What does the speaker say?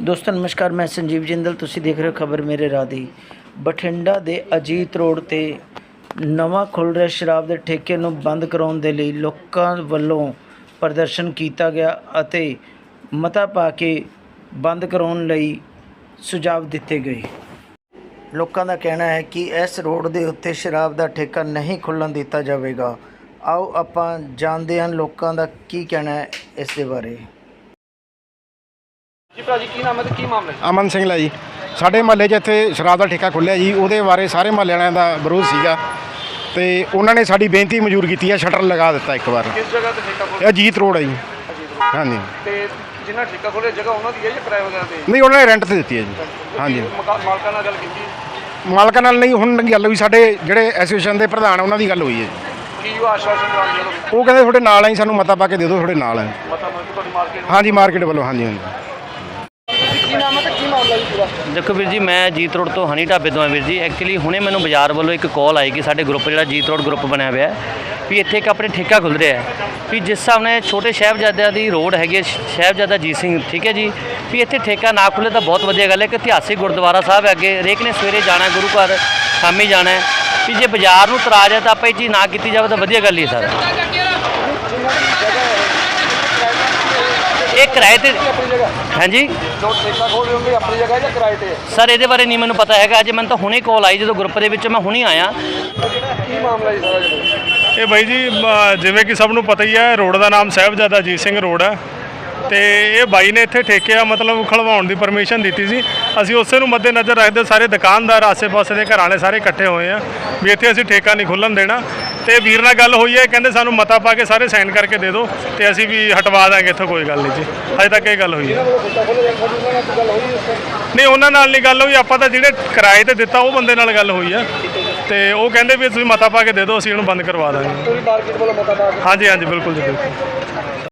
ਦੋਸਤੋ, ਨਮਸਕਾਰ, ਮੈਂ ਸੰਜੀਵ ਜਿੰਦਲ। ਤੁਸੀਂ ਦੇਖ ਰਹੇ ਹੋ ਖਬਰ ਮੇਰੇ ਰਾਹ ਦੀ। ਬਠਿੰਡਾ ਦੇ ਅਜੀਤ ਰੋਡ ਤੇ ਨਵਾਂ ਖੁੱਲ ਰਿਹਾ ਸ਼ਰਾਬ ਦੇ ਠੇਕੇ ਨੂੰ ਬੰਦ ਕਰਾਉਣ ਦੇ ਲਈ ਲੋਕਾਂ ਵੱਲੋਂ ਪ੍ਰਦਰਸ਼ਨ ਕੀਤਾ ਗਿਆ ਅਤੇ ਮਤਾ ਪਾ ਕੇ ਬੰਦ ਕਰਾਉਣ ਲਈ ਸੁਝਾਅ ਦਿੱਤੇ ਗਏ। ਲੋਕਾਂ ਦਾ ਕਹਿਣਾ ਹੈ ਕਿ ਇਸ ਰੋਡ ਦੇ ਉੱਤੇ ਸ਼ਰਾਬ ਦਾ ਠੇਕਾ ਨਹੀਂ ਖੁੱਲ੍ਹਣ ਦਿੱਤਾ ਜਾਵੇਗਾ। ਆਓ ਆਪਾਂ ਜਾਣਦੇ ਹਾਂ ਲੋਕਾਂ ਦਾ ਕੀ ਕਹਿਣਾ ਹੈ ਇਸ ਦੇ ਬਾਰੇ। ਭਾਜੀ ਕੀ ਨਾਮ ਹੈ ਤੇ ਕੀ ਮਾਮਲਾ ਹੈ? ਅਮਨ ਸਿੰਘ ਲਾ ਜੀ। ਸਾਡੇ ਮਹੱਲੇ 'ਚ ਇੱਥੇ ਸ਼ਰਾਬ ਦਾ ਠੇਕਾ ਖੁੱਲਿਆ ਜੀ। ਉਹਦੇ ਬਾਰੇ ਸਾਰੇ ਮਹੱਲੇ ਵਾਲਿਆਂ ਦਾ ਵਿਰੋਧ ਸੀਗਾ। ਤੇ ਉਹਨਾਂ ਨੇ ਸਾਡੀ ਬੇਨਤੀ ਮਨਜ਼ੂਰ ਕੀਤੀ ਹੈ ਸ਼ਟਰ ਲਗਾ ਦਿੱਤਾ ਇੱਕ ਵਾਰ। ਕਿਸ ਜਗ੍ਹਾ ਤੇ ਠੇਕਾ ਇਹ ਖੋਲ੍ਹਿਆ? ਅਜੀਤ ਰੋਡ ਹੈ ਜੀ। ਹਾਂਜੀ। ਤੇ ਜਿੰਨਾ ਠੇਕਾ ਖੋਲ੍ਹਿਆ ਜਗ੍ਹਾ ਉਹਨਾਂ ਦੀ ਹੈ ਜਾਂ ਕਿਰਾਏ ਵਗੈਰਾ ਤੇ? ਨਹੀਂ ਉਹਨਾਂ ਨੇ ਰੈਂਟ ਤੇ ਦਿੱਤੀ ਹੈ ਜੀ। ਹਾਂਜੀ। ਮਕਾ- ਮਾਲਕਾਂ ਨਾਲ ਗੱਲ ਕੀਤੀ? ਮਾਲਕਾਂ ਨਾਲ ਨਹੀਂ ਹੁਣ ਗੱਲ ਹੋਈ। ਸਾਡੇ ਜਿਹੜੇ ਐਸੋਸੀਏਸ਼ਨ ਦੇ ਪ੍ਰਧਾਨ ਉਹਨਾਂ ਦੀ ਗੱਲ ਹੋਈ ਹੈ ਜੀ। ਕੀ ਉਹ ਆਸ਼ਵਾਸਨ ਦਵਾਉਂਦੇ ਹੋ ਉਹ ਕਹਿੰਦੇ ਤੁਹਾਡੇ ਨਾਲ ਆਈ ਸਾਨੂੰ ਮਤਾ ਪਾ ਕੇ ਦੇ ਦਿਓ ਤੁਹਾਡੇ ਨਾਲ ਹੈ ਮਤਾ ਮੰਗ ਤੁਹਾਡੀ ਮਾਰਕੀਟ ਹਾਂਜੀ ਮਾਰਕੀਟ ਵੱਲੋਂ ਹਾਂਜੀ ਹਾਂਜੀ। ਕੀ ਨਾਮ ਹੈ ਤੇ ਕੀ ਮਾਮਲਾ ਜੀ ਪੂਰਾ? ਦੇਖੋ ਵੀਰ ਜੀ ਮੈਂ ਜੀਤ ਰੋਡ ਤੋਂ ਹਨੀ ਢਾਬੇ ਤੋਂ ਆ ਵੀਰ ਜੀ। ਐਕਚੁਅਲੀ ਹੁਣੇ ਮੈਨੂੰ ਬਾਜ਼ਾਰ ਵੱਲੋਂ ਇੱਕ ਕਾਲ ਆਈ ਕਿ ਸਾਡੇ ਗਰੁੱਪ ਜਿਹੜਾ ਜੀਤ ਰੋਡ ਗਰੁੱਪ ਬਣਿਆ ਹੋਇਆ ਹੈ ਵੀ ਇੱਥੇ ਇੱਕ ਆਪਣੇ ਠੇਕਾ ਖੁੱਲ ਰਿਹਾ ਹੈ। ਵੀ ਜਿਸ ਹਿਸਾਬ ਨਾਲ ਛੋਟੇ ਸਾਹਿਬਜ਼ਾਦਿਆਂ ਦੀ ਰੋਡ ਹੈਗੀ ਹੈ, ਸਾਹਿਬਜ਼ਾਦਾ ਜੀਤ ਸਿੰਘ ਠੀਕ ਹੈ ਜੀ? ਵੀ ਇੱਥੇ ਠੇਕਾ ਨਾ ਖੁੱਲੇ ਤਾਂ ਬਹੁਤ ਵਧੀਆ ਗੱਲ ਹੈ। ਕਿ ਇਤਿਹਾਸਿਕ ਗੁਰਦੁਆਰਾ ਸਾਹਿਬ ਹੈ ਅੱਗੇ। ਹਰੇਕ ਨੇ ਸਵੇਰੇ ਜਾਣਾ ਗੁਰੂ ਘਰ ਸ਼ਾਮੀ ਜਾਣਾ ਵੀ ਜੇ ਬਾਜ਼ਾਰ ਨੂੰ ਤਰਾਜ ਹੈ ਤਾਂ ਆਪਾਂ ਇਹ ਚੀਜ਼ ਨਾ ਕੀਤੀ ਜਾਵੇ ਤਾਂ ਵਧੀਆ ਗੱਲ ਹੀ ਹੈ ਸਰ। ਇਹ ਕਿਰਾਏ ਤੇ ਹਾਂਜੀ? ਜੋ ਠੇਕਾ ਖੋਲ ਰਹੇ ਹੋਣਗੇ ਆਪਣੀ ਜਗ੍ਹਾ ਹੈ ਜਾਂ ਕਿਰਾਏ ਤੇ? ਸਰ ਇਹਦੇ ਬਾਰੇ ਨਹੀਂ ਮੈਨੂੰ ਪਤਾ ਹੈਗਾ। ਅੱਜ ਮੈਨੂੰ ਤਾਂ ਹੁਣੇ ਕਾਲ ਆਈ ਜਦੋਂ ਗਰੁੱਪ ਦੇ ਵਿੱਚ ਮੈਂ ਹੁਣੇ ਆਇਆ। ਕੀ ਮਾਮਲਾ ਜੀ ਸਾਰਾ ਜੀ ਇਹ ਬਾਈ ਜੀ ਜਿਵੇਂ ਕਿ ਸਭ ਨੂੰ ਪਤਾ ਹੀ ਹੈ ਰੋਡ ਦਾ ਨਾਮ ਸਾਹਿਬਜ਼ਾਦਾ ਅਜੀਤ ਸਿੰਘ ਰੋਡ ਹੈ ਤੇ ਇਹ ਬਾਈ ਨੇ ਇੱਥੇ ਠੇਕਿਆ ਮਤਲਬ ਖਲਵਾਉਣ ਦੀ ਪਰਮਿਸ਼ਨ ਦਿੱਤੀ ਸੀ। ਅਸੀਂ ਉਸੇ ਨੂੰ ਮੱਦੇ ਨਜ਼ਰ ਰੱਖਦੇ ਸਾਰੇ ਦੁਕਾਨਦਾਰ ਆਸੇ-ਪਾਸੇ ਦੇ ਘਰਾਂ ਵਾਲੇ ਸਾਰੇ ਇਕੱਠੇ ਹੋਏ ਆ। ਵੀ ਇੱਥੇ ਅਸੀਂ ਠੇਕਾ ਨਹੀਂ ਖੁੱਲਣ ਦੇਣਾ। ਤੇ ਵੀਰ ਨਾਲ ਗੱਲ ਹੋਈ ਹੈ ਕਹਿੰਦੇ ਸਾਨੂੰ ਮਤਾ ਪਾ ਕੇ ਸਾਰੇ ਸਾਈਨ ਕਰਕੇ ਦੇ ਦਿਓ ਤੇ ਅਸੀਂ ਵੀ ਹਟਵਾ ਦਾਂਗੇ ਇੱਥੋਂ ਕੋਈ ਗੱਲ ਨਹੀਂ ਜੀ। ਅਜੇ ਤੱਕ ਇਹ ਗੱਲ ਹੋਈ ਹੈ? ਨਹੀਂ ਉਹਨਾਂ ਨਾਲ ਨਹੀਂ ਗੱਲ ਹੋਈ ਆਪਾਂ ਤਾਂ ਜਿਹੜੇ ਕਿਰਾਏ ਤੇ ਦਿੱਤਾ ਉਹ ਬੰਦੇ ਨਾਲ ਗੱਲ ਹੋਈ ਆ। ਤੇ ਉਹ ਕਹਿੰਦੇ ਵੀ ਤੁਸੀਂ ਮਤਾ ਪਾ ਕੇ ਦੇ ਦਿਓ ਅਸੀਂ ਇਹਨੂੰ ਬੰਦ ਕਰਵਾ ਦਾਂਗੇ। ਪੂਰੀ ਮਾਰਕੀਟ ਵੱਲੋਂ ਮਤਾ ਪਾ ਕੇ? ਹਾਂਜੀ ਹਾਂਜੀ ਬਿਲਕੁਲ ਜੀ ਬਿਲਕੁਲ।